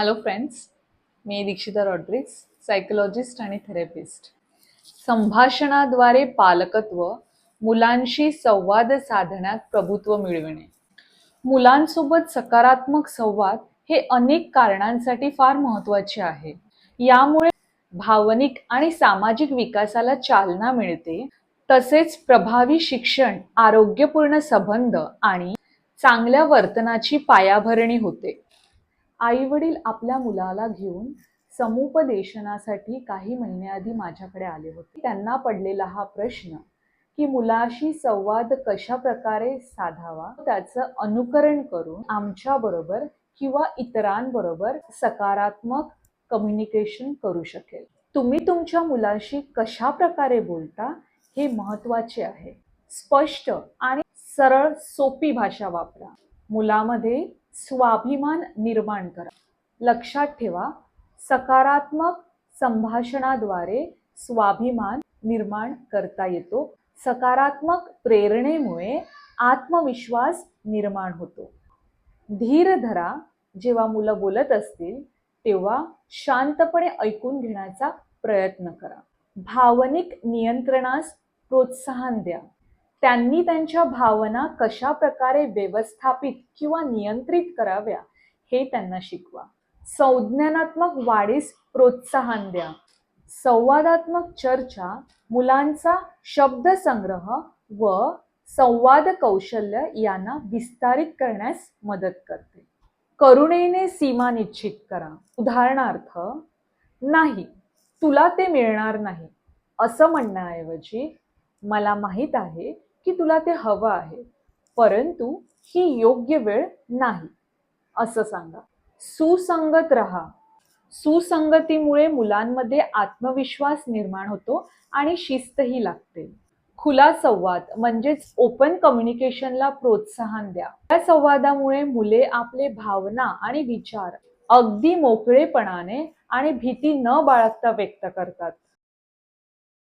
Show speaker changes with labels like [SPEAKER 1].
[SPEAKER 1] Hello friends मी Dikshita Rodrigues psychologist आणि therapist संभाषणाद्वारे पालकत्व मुलांशी संवाद साधण्यात प्रभुत्व मिळविणे. मुलांसोबत सकारात्मक संवाद हे अनेक कारणांसाठी फार महत्त्वाचे आहे. यामुळे भावनिक आणि सामाजिक विकासाला चालना मिळते. तसेच प्रभावी शिक्षण आरोग्यपूर्ण संबंध आणि चांगल्या वर्तनाची पायाभरणी होते. आई वडील आपल्या मुलाला घेऊन समुपदेशनासाठी काही महिन्याआधी माझ्याकडे आले होते. त्यांना पडलेला हा प्रश्न की मुलाशी संवाद कशा प्रकारे साधावा त्याचं अनुकरण करून आमच्या बरोबर किंवा इतरांबरोबर सकारात्मक कम्युनिकेशन करू शकेल. तुम्ही तुमच्या मुलाशी कशा प्रकारे बोलता हे महत्त्वाचे आहे. स्पष्ट आणि सरळ सोपी भाषा वापरा. मुलामध्ये स्वाभिमान निर्माण करा. लक्षात ठेवा सकारात्मक संभाषणाद्वारे स्वाभिमान निर्माण करता येतो. सकारात्मक प्रेरणेमुळे आत्मविश्वास निर्माण होतो. धीर धरा जेव्हा मुलं बोलत असतील तेव्हा शांतपणे ऐकून घेण्याचा प्रयत्न करा. भावनिक नियंत्रणास प्रोत्साहन द्या. त्यांनी त्यांच्या भावना कशा प्रकारे व्यवस्थापित किंवा नियंत्रित कराव्या हे त्यांना शिकवा. संज्ञानात्मक वाढीस प्रोत्साहन द्या. संवादात्मक चर्चा मुलांचा शब्दसंग्रह व संवाद कौशल्य यांना विस्तारित करण्यास मदत करते. करुणेने सीमा निश्चित करा. उदाहरणार्थ नाही तुला ते मिळणार नाही. असं म्हणण्याऐवजी मला माहीत आहे की तुला ते हवं आहे. परंतु ही योग्य वेळ नाही. असं सांगा. सुसंगत राहा. सुसंगतीमुळे मुलांमध्ये आत्मविश्वास निर्माण होतो आणि शिस्तही लागते. खुला संवाद म्हणजेच ओपन कम्युनिकेशनला प्रोत्साहन द्या. या संवादामुळे मुले आपले भावना आणि विचार अगदी मोकळेपणाने आणि भीती न बाळगता व्यक्त करतात.